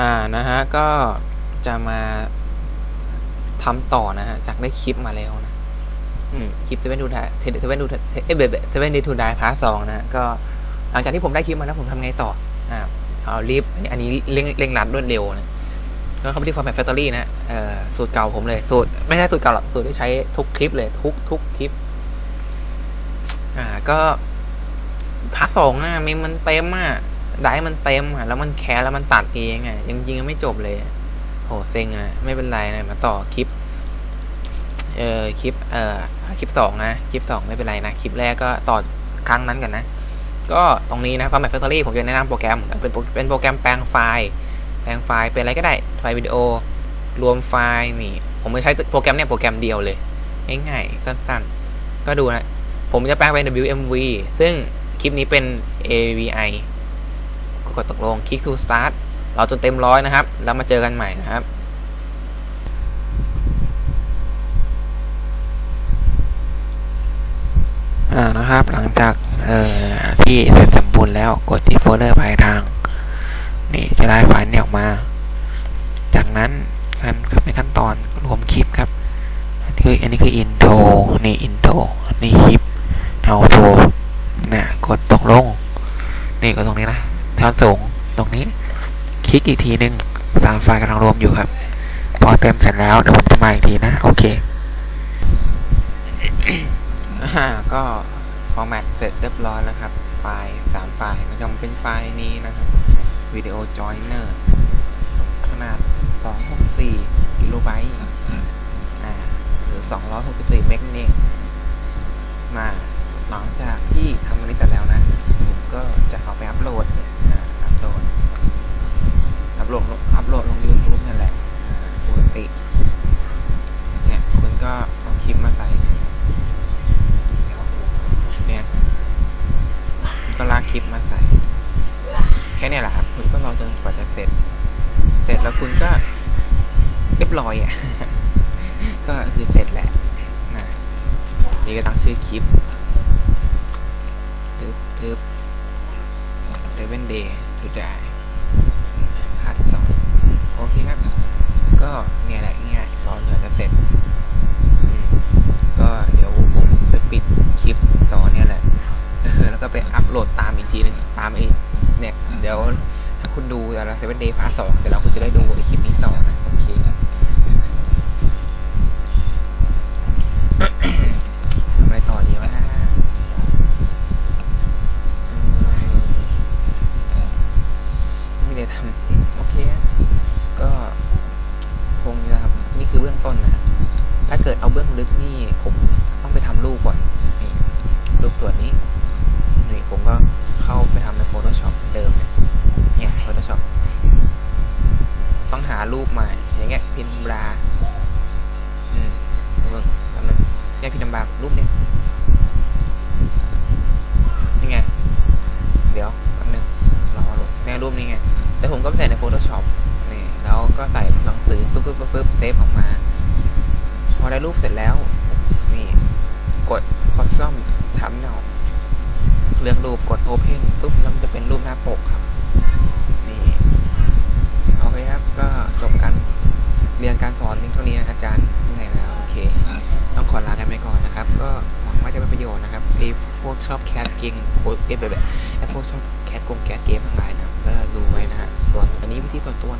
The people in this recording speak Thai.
อ่านะฮะก็จะมาทำต่อนะฮะจากได้คลิปมาแล้วนะ คลิปเซเว่นดูดเซเว่นดูเอ้ยเบเบเซเว่นเดทูไดพาร์ทสองนะก็หลังจากที่ผมได้คลิปมาแล้วผมทำไงต่ออ่าเอารีบอันนี้เร่งเร่งรัดรวดเร็วนะก็เข้าไปที่ฟอร์แมตแฟคทอรี่นะเอ่อสูตรเก่าผมเลย สูตรไม่ใช่สูตรเก่าหรอกสูตรที่ใช้ทุกคลิปเลย ทุกทุกคลิป อ่าก็พาร์ทสองอะมีมันเต็มอะได้มันเต็มอะแล้วมันแคสแล้วมันตัดเองอะยังยิงยังไม่จบเลยโหเซ็งอะไม่เป็นไรนะมาต่อคลิป เออคลิปเอ่อคลิปสองนะคลิปสองไม่เป็นไรนะคลิปแรกก็ต่อครั้งนั้นกันนะ ก็ตรงนี้นะ Format Factory ผมจะแนะนำโปรแกรมเป็นโปรเป็นโปรแกรมแปลงไฟล์ แปลงไฟล์เป็นอะไรก็ได้ไฟล์วิดีโอ รวมไฟล์นี่ ผมจะใช้โปรแกรมเนี่ยโปรแกรมเดียวเลยง่ายๆสั้นๆ ก็ดูนะ ผมจะแปลงเป็น WMV ซึ่งคลิปนี้เป็น AVI ก็กดตกลงคลิก to start เราจนเต็มร้อยนะครับ แล้วมาเจอกันใหม่นะครับ อ่านะครับ หลังจากเอ่อที่เสร็จสมบูรณ์แล้วกดที่โฟลเดอร์ภายทาง นี่จะได้ไฟล์นี้ออกมา จากนั้นขั้นเป็นขั้นตอนรวมคลิปครับอันนี้คืออันนี้คืออินโทรนี่อินโทรนี่คลิปเอาโทรนะกดตกลง นี่กดตรงนี้นะทางสูงตรงนี้ คลิกอีกทีหนึ่งสามไฟล์กำลังรวมอยู่ครับ พอเต็มเสร็จแล้วเดี๋ยวผมจะมาอีกทีนะ โอเค ก็ฟอร์แมตเสร็จเรียบร้อยแล้วครับ ไฟล์สามไฟล์มันจะเป็นไฟล์นี้นะครับวิดีโอจอยเนอร์ขนาด 264กิโลไบต์อ่าหรือ 264 เมกนี่เองมาหลังจากที่ทำอันนี้เสร็จแล้วนะ ผมก็จะเอาไปอัพโหลดอัพโหลดอัพโหลดอัพโหลดลง YouTube นั่นแหละปกติ ค่เนี้แหละครับ คุณก็รอจนกว่าจะเสร็จ เสร็จแล้วคุณก็เรียบร้อยอะ ก็คือเสร็จแหละนะนี่ก็ตั้งชื่อคลิปทึบทึบ seven day to die พาร์ทที่สองโอเคครับ ก็เนี่ยแหละง่ายรอจนกว่าจะเสร็จ ก็เดี๋ยวผมจะปิดคลิปสอนเนี่ยแหละแล้วก็ไปอัพโหลดตามอีกทีนึงตามไอ้ เนี่ย เดี๋ยวถ้าคุณดูแต่ละเซเว่นเดย์พาร์ทสองเสร็จแล้วคุณจะได้ดูไอคลิปนี้ต่อนะโอเคทำอะไรต่อดีวะอืมไม่ได้ทำโอเค ก็คงจะครับนี่คือเบื้องต้นนะ ถ้าเกิดเอาเบื้องลึกนี่ผมต้องไปทำรูปก่อนนี่รูปตัวนี้ นี่ผมก็เข้าไปทำใน Photoshop เดิมเนี่ยเนี่ย Photoshop ต้องหารูปใหม่อย่างเงี้ยพินบราอืมเบิ่งแป๊บนึงเนี่ยพินบรารูปเนี่ยนี่ไง เดี๋ยวแป๊บนึงรอรูปเนี่ยรูปนี้ไงแล้วผมก็ไปใส่ใน Photoshop นี่แล้วก็ใส่หนังสือปึ๊บปึ๊บปึ๊บเซฟออกมา พอได้รูปเสร็จแล้ว นี่ กดคอสซัมทัมเนา เลือกรูปกด Open ปุ๊บแล้วมันจะเป็นรูปหน้าปกครับ นี่โอเคครับ ก็จบการเรียนการสอนเพียงเท่านี้นะอาจารย์เมื่อยแล้วโอเค ต้องขอลากันไปก่อนนะครับ ก็หวังว่าจะเป็นประโยชน์นะครับไอ้พวกชอบแคสเกมโคตรเกมแบบไอ้พวกชอบแคสกงแคสเกมทั้งหลายนะก็ดูไว้นะฮะส่วนอันนี้วิธีส่วนตัว